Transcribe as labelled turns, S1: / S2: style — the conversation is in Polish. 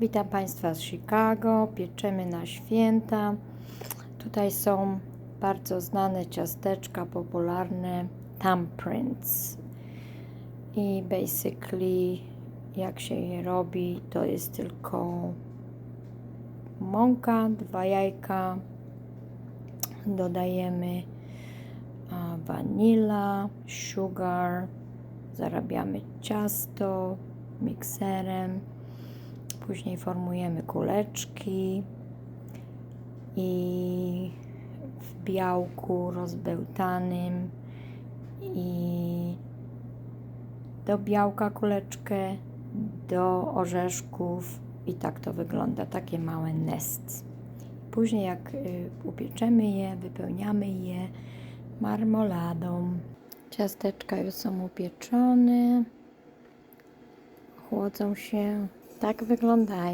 S1: Witam Państwa z Chicago. Pieczemy na święta. Tutaj są bardzo znane ciasteczka popularne thumbprints. I basically jak się je robi, to jest tylko mąka, dwa jajka, dodajemy a, vanilla, sugar, zarabiamy ciasto mikserem, później formujemy kuleczki i w białku rozbełtanym i do białka kuleczkę, do orzeszków i tak to wygląda, takie małe nest. Później jak y, upieczemy je, wypełniamy je marmoladą. Ciasteczka już są upieczone, chłodzą się, tak wyglądają.